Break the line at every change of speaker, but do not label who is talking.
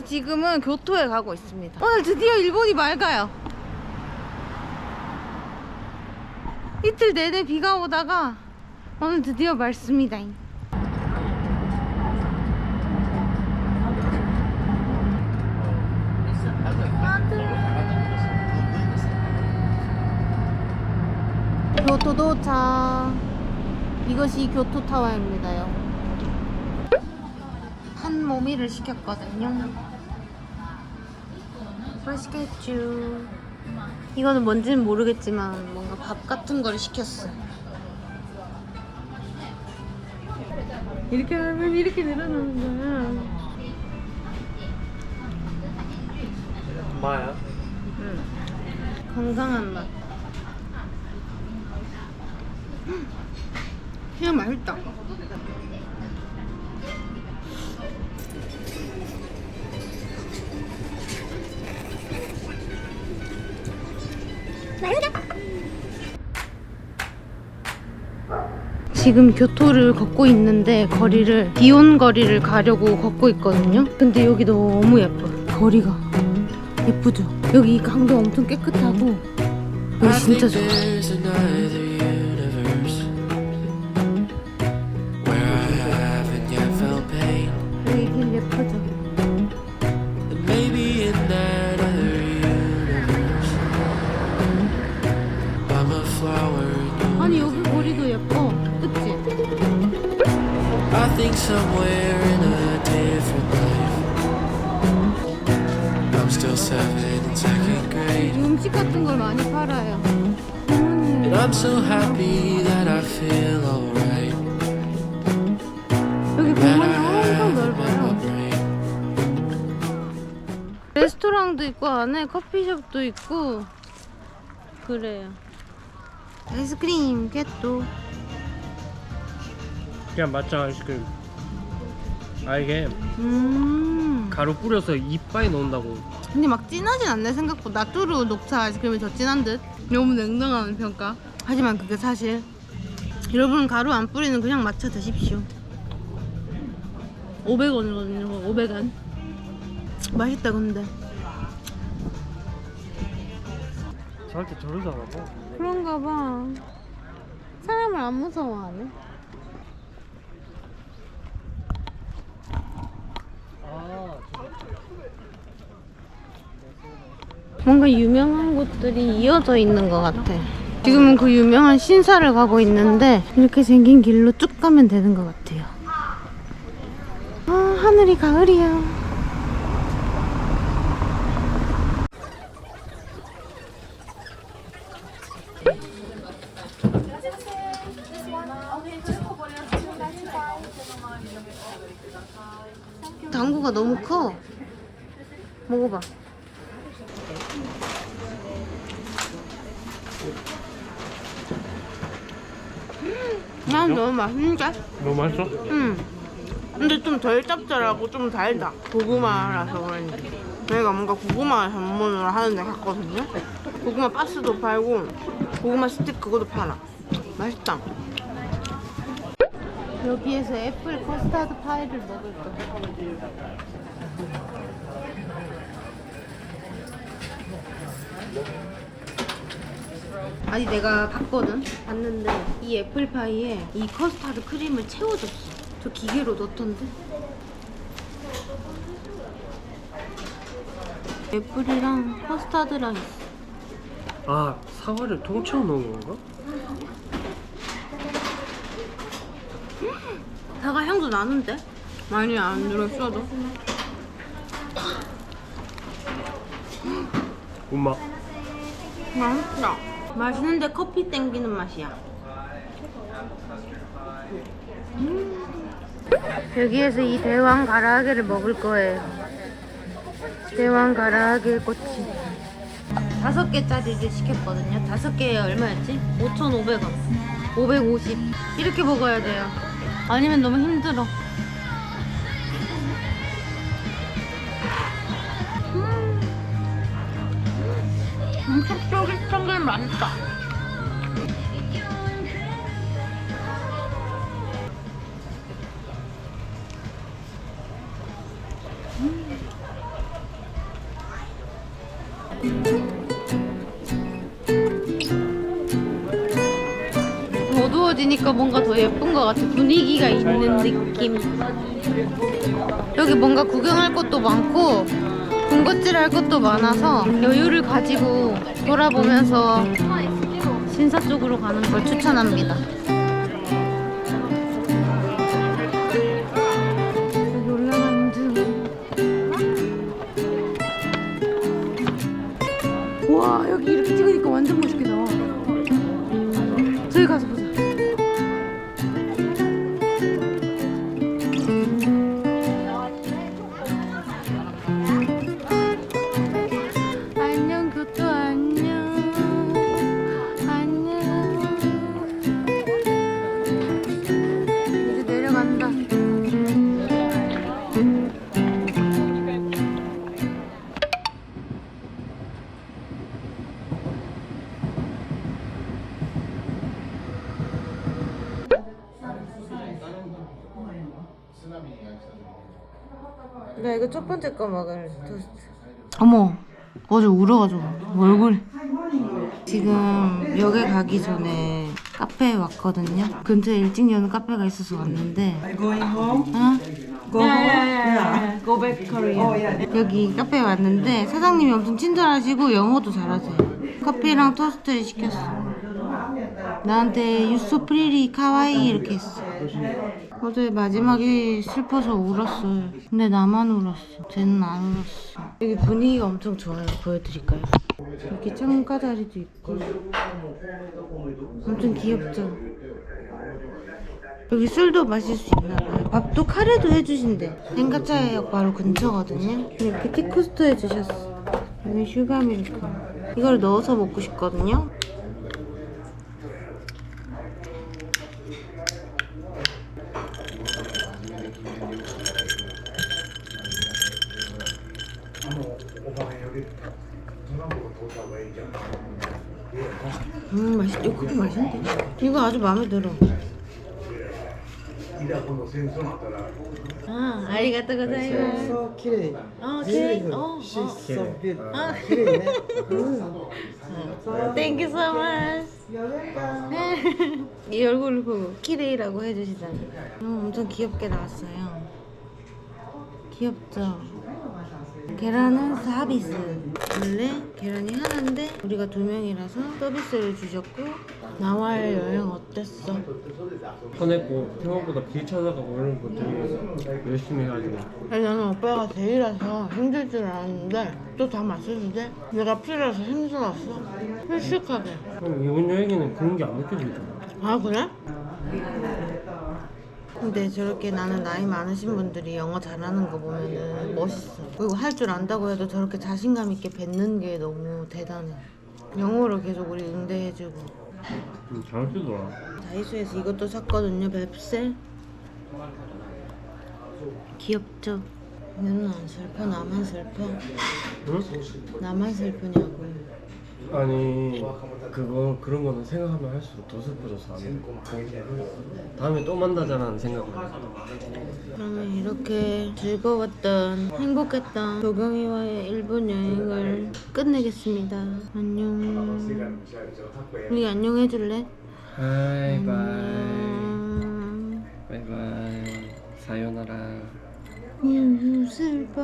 그래서 지금은 교토에 가고 있습니다. 오늘 드디어 일본이 맑아요. 이틀 내내 비가 오다가 오늘 드디어 맑습니다. 교토 도착. 이것이 교토 타워입니다요. 한 모미를 시켰거든요. 맛있겠죠. 이거는 뭔지는 모르겠지만 뭔가 밥 같은 거를 시켰어. 이렇게 하면 이렇게 늘어나는 거야.
마야?
응. 건강한 맛. 음, 그냥 맛있다. 지금 교토를 걷고 있는데 거리를 비온 거리를 가려고 걷고 있거든요. 근데 여기 너무 예뻐요. 거리가 예쁘죠. 여기 이 강도 엄청 깨끗하고 여기 진짜 좋아.
Somewhere in a different life, I'm still seven in second grade,
음식 같은 걸 많이 팔아요.
and I'm so happy that I feel alright.
여기
I
엄청
have my
넓어요.
brain.
레스토랑도 있고 안에 커피숍도 있고 그래요. 아이스크림 겟도
그냥 맛장 아이스크림 아 이게
음.
가루 뿌려서 이빨에 넣는다고.
근데 막 진하진 않네 생각보다. 나뚜루 녹차 아이스크림이 더 진한 듯. 너무 냉정한 평가. 하지만 그게 사실 여러분 가루 안 뿌리는 그냥 마차 드십시오. 500원이거든요. 500원 맛있다 근데.
저한테 저러잖아 뭐.
그런가 봐. 사람을 안 무서워하네
아
뭔가 유명한 곳들이 이어져 있는 것 같아. 지금은 그 유명한 신사를 가고 있는데 이렇게 생긴 길로 쭉 가면 되는 것 같아요. 아 하늘이 가을이야. 당구가 너무 커. 먹어봐. 난 너무 맛있는데?
너무 맛있어?
응. 근데 좀 덜 짭짤하고 좀 달다. 고구마라서 그런지. 저희가 뭔가 고구마 전문으로 하는 데 갔거든요. 고구마 바스도 팔고 고구마 스틱 그것도 팔아. 맛있다. 여기에서 애플 커스타드 파이를 먹을 거야. 아니 내가 봤거든. 봤는데 이 애플파이에 이 커스타드 크림을 채워줬어. 저 기계로 넣던데. 애플이랑 커스타드랑 있어.
아 사과를 통째로 넣은 건가?
사과 향도 나는데? 많이 안 들어있어도.
엄마.
맛있다 맛있는데 커피 땡기는 맛이야. 음. 여기에서 이 대왕 가라아게를 먹을 거예요. 대왕 가라아게 꼬치. 다섯 개짜리를 시켰거든요. 다섯 개에 얼마였지? 5,500원. 550 이렇게 먹어야 돼요. 아니면 너무 힘들어. 엄청 쫄깃쫄깃 맛있다. 음. 어두워지니까 뭔가 더 예쁜 것 같아. 분위기가 있는 느낌. 여기 뭔가 구경할 것도 많고 군것질 할 것도 많아서 여유를 가지고 돌아보면서 신사 쪽으로 가는 걸 추천합니다. 나 이거 첫 번째 거 먹을 토스트. 어머 어제 울어가지고. 얼굴. 지금 역에 가기 전에 카페에 왔거든요. 근처에 일찍 여는 카페가 있어서 왔는데.
Going home?
어?
Go home? Yeah.
Go back Korea.
Oh yeah.
여기 카페에 왔는데 사장님이 엄청 친절하시고 영어도 잘하세요. 커피랑 토스트를 시켰어. 나한테 유소 프리리 카와이 이렇게 했어 어제 마지막에 슬퍼서 울었어요 근데 나만 울었어 쟤는 안 울었어 여기 분위기가 엄청 좋아요 보여드릴까요? 이렇게 창가 자리도 있고 엄청 귀엽죠? 여기 술도 마실 수 있나 봐요. 밥도 카레도 해주신대. 행가차역 바로 근처거든요. 이렇게 티쿠스도 해주셨어. 여기 슈가 밀크. 이걸 넣어서 먹고 싶거든요. 음 맛있. 이거 그거 맛있는데? 이거 아주 마음에 들어. 아, 아리가또 고자이마스. 어,
good.
어,
She's
어.
so beautiful. man.
Thank you so much. 이 얼굴을 보고 키레이라고 해주시다니. 어, 엄청 귀엽게 나왔어요. 귀엽죠? 계란은 서비스. 원래 계란이 하나인데 우리가 두 명이라서 서비스를 주셨고 나와의 여행 어땠어?
꺼냈고 생각보다 길 찾아가고 이런 것들이 열심히 해가지고
아니 나는 오빠가 제일라서 힘들 줄 알았는데 또 다 맞춰주대? 내가 필요해서 힘들었어? 솔직하게
그럼 이번 여행에는 그런 게 안 느껴지잖아
아 그래? 근데 저렇게 나는 나이 많으신 분들이 영어 잘하는 거 보면은 멋있어. 그리고 할 줄 안다고 해도 저렇게 자신감 있게 뱉는 게 너무 대단해. 영어로 계속 우리 응대해주고.
음, 잘 쓰더라.
다이소에서 이것도 샀거든요 뱁셀? 귀엽죠? 얘는 안 슬퍼 나만 슬퍼?
응?
나만 슬프냐고
아니 그거 그런 거는 생각하면 할수록 더 슬퍼져서 안 해. 다음에 또 만나자라는 생각을 해.
그러면 이렇게 즐거웠던 행복했던 도경이와의 일본 여행을 끝내겠습니다. 안녕. 우리 안녕 해줄래?
바이바이
안녕.
바이바이 사요나라.
음, 슬퍼